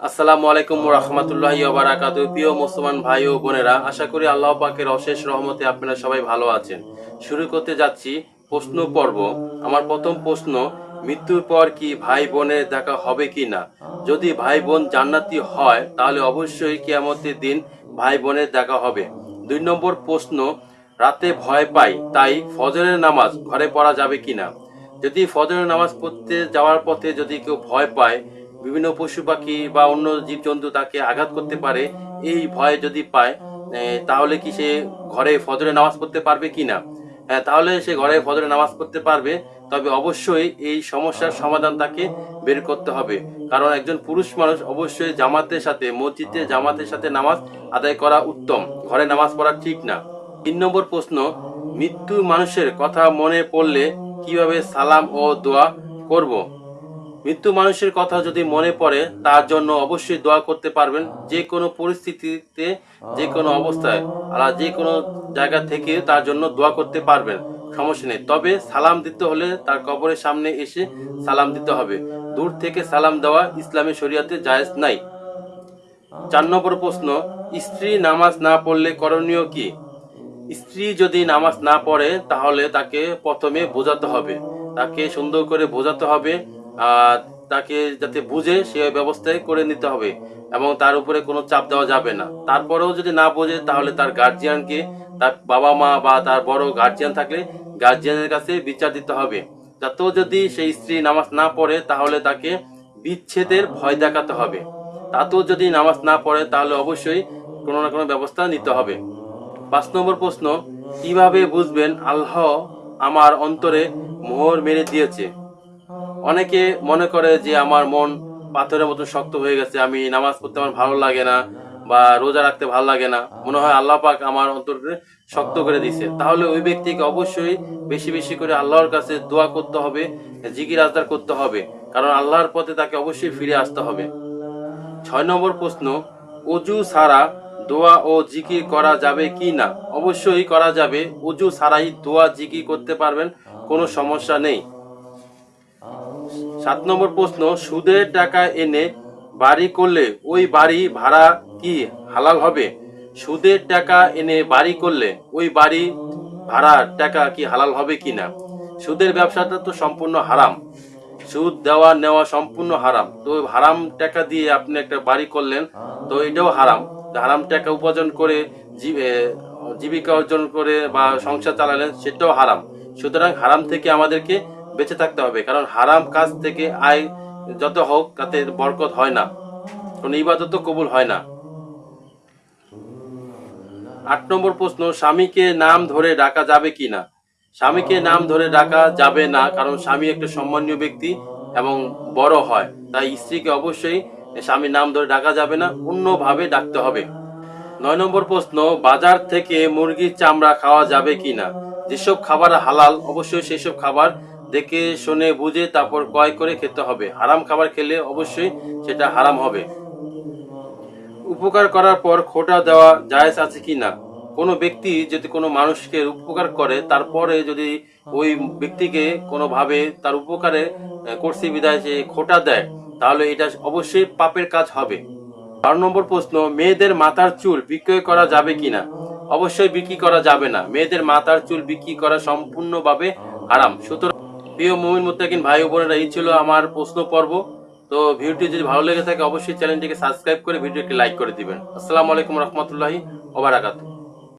আসসালামু আলাইকুম রহমতুল্লাহি বারাকাতু প্রিয় মুসলমান ভাই ও বোনেরা, আশা করি আল্লাহ পাকের অশেষ রহমতে আপনারা সবাই ভালো আছেন। শুরু করতে যাচ্ছি প্রশ্ন পর্ব। আমার প্রথম প্রশ্ন, মৃত্যুর পর কি ভাই বোনের দেখা হবে কি না যদি ভাই বোন জান্নাতি হয়, তাহলে অবশ্যই কিয়ামতের দিন ভাই বোনের দেখা হবে। দুই নম্বর প্রশ্ন, রাতে ভয় পাই তাই ফজরের নামাজ ঘরে পড়া যাবে কিনা? যদি ফজরের নামাজ পড়তে যাওয়ার পথে যদি কেউ ভয় পায় বিভিন্ন পশু পাখি বা অন্য জীবজন্তু তাকে আঘাত করতে পারে, এই ভয় যদি পায় তাহলে কি সে ঘরে ফজরে নামাজ পড়তে পারবে কি না? হ্যাঁ তাহলে সে ঘরে ফজরে নামাজ পড়তে পারবে, তবে অবশ্যই এই সমস্যার সমাধান তাকে বের করতে হবে। কারণ একজন পুরুষ মানুষ অবশ্যই জামাতের সাথে, মসজিদে জামাতের সাথে নামাজ আদায় করা উত্তম, ঘরে নামাজ পড়া ঠিক না। তিন নম্বর প্রশ্ন, মৃত্যু মানুষের কথা মনে পড়লে কীভাবে সালাম ও দোয়া করব? মৃত্যু মানুষের কথা যদি মনে পড়ে, তার জন্য অবশ্যই দোয়া করতে পারবেন যে কোনো পরিস্থিতিতে, যে কোনো অবস্থায় আর যে কোনো জায়গা থেকে তার জন্য দোয়া করতে পারবেন। সমস্যা নেই। তবে সালাম দিতে হলে তার কবরের সামনে এসে সালাম দিতে হবে। দূর থেকে সালাম দেওয়া ইসলামী শরিয়াতে জায়েজ নাই। চার নম্বর প্রশ্ন, স্ত্রী নামাজ না পড়লে করণীয় কি? স্ত্রী যদি নামাজ না পড়ে, তাহলে তাকে প্রথমে বোঝাতে হবে। তাকে সুন্দর করে বোঝাতে হবে। তাকে যাতে বুঝে সে ব্যবস্থায় করে নিতে হবে এবং তার উপরে কোনো চাপ দেওয়া যাবে না। তারপরেও যদি না বোঝে, তাহলে তার গার্জিয়ানকে তার বাবা মা বা তার বড় গার্জিয়ান থাকলে গার্জিয়ানের কাছে বিচার দিতে হবে। তাতেও যদি সেই স্ত্রী নামাজ না পড়ে, তাহলে তাকে বিচ্ছেদের ভয় দেখাতে হবে। তাতেও যদি নামাজ না পড়ে, তাহলে অবশ্যই কোনো না কোনো ব্যবস্থা নিতে হবে। পাঁচ নম্বর প্রশ্ন, কীভাবে বুঝবেন আল্লাহ আমার অন্তরে মোহর মেরে দিয়েছে? অনেকে মনে করে যে আমার মন পাথরের মতো শক্ত হয়ে গেছে, আমি নামাজ পড়তে আমার ভালো লাগে না বা রোজা রাখতে ভালো লাগে না। মনে হয় আল্লাহ পাক আমার অন্তরকে শক্ত করে দিছে তাহলে ওই ব্যক্তিকে অবশ্যই বেশি বেশি করে আল্লাহর কাছে দোয়া করতে হবে, জিকির আজদার করতে হবে, কারণ আল্লাহর পথে তাকে অবশ্যই ফিরে আসতে হবে। ছয় নম্বর প্রশ্ন, অজু ছাড়া দোয়া ও জিকির করা যাবে কি না? অবশ্যই করা যাবে। অজু ছাড়াই দোয়া জিকির করতে পারবেন, কোনো সমস্যা নেই। সাত নম্বর প্রশ্ন, সুদের টাকা এনে বাড়ি করলে ওই বাড়ি ভাড়া কি হালাল হবে? সুদের টাকা এনে বাড়ি করলে ওই বাড়ি ভাড়ার টাকা কি হালাল হবে কি না সুদের ব্যবসাটা তো সম্পূর্ণ হারাম। সুদ দেওয়া নেওয়া সম্পূর্ণ হারাম। তো হারাম টাকা দিয়ে আপনি একটা বাড়ি করলেন, তো এটাও হারাম। হারাম টাকা উপার্জন করে জীবিকা অর্জন করে বা সংসার চালালেন, সেটাও হারাম। সুতরাং হারাম থেকে আমাদেরকে বেঁচে থাকতে হবে, কারণ হারাম কাজ থেকে আয় যত হোক, তাতে বরকত হয় না। কোন ইবাদত কবুল হয় না। আট নম্বর প্রশ্ন, স্বামীকে নাম ধরে ডাকা যাবে কি না? স্বামীকে নাম ধরে ডাকা যাবে না, কারণ স্বামী একটা সম্মানীয় ব্যক্তি এবং বড় হয়। তাই স্ত্রীকে অবশ্যই স্বামীর নাম ধরে ডাকা যাবে না, অন্যভাবে ডাকতে হবে। নয় নম্বর প্রশ্ন, বাজার থেকে মুরগির চামড়া খাওয়া যাবে কি না? যেসব খাবার হালাল, অবশ্যই সেসব খাবার দেখে, শুনে, বুঝে তারপর ক্রয় করে খেতে হবে। হারাম খাবার খেলে অবশ্যই সেটা হারাম হবে। উপকার করার পর খোটা দেওয়া জায়েজ আছে কি না? কোনো ব্যক্তি যদি কোনো মানুষকে উপকার করে, তারপরে যদি ওই ব্যক্তিকে কোনোভাবে তার উপকারে করছি বিদায় সে খোটা দেয়, তাহলে এটা অবশ্যই পাপের কাজ হবে। বারো নম্বর প্রশ্ন, মেয়েদের মাথার চুল বিক্রয় করা যাবে কিনা অবশ্যই বিক্রি করা যাবে না। মেয়েদের মাথার চুল বিক্রি করা সম্পূর্ণভাবে হারাম। সুতরাং প্রিয় মুমিন মুত্তাকিন, ভাই বোনেরা, এই ছিল আমার প্রশ্ন পর্ব। তো ভিডিওটি যদি ভালো লেগে থাকে, অবশ্যই চ্যানেলটিকে সাবস্ক্রাইব করে ভিডিওটি লাইক করে দিবেন। আসসালামু আলাইকুম রহমতুল্লাহি ওবারাকাতু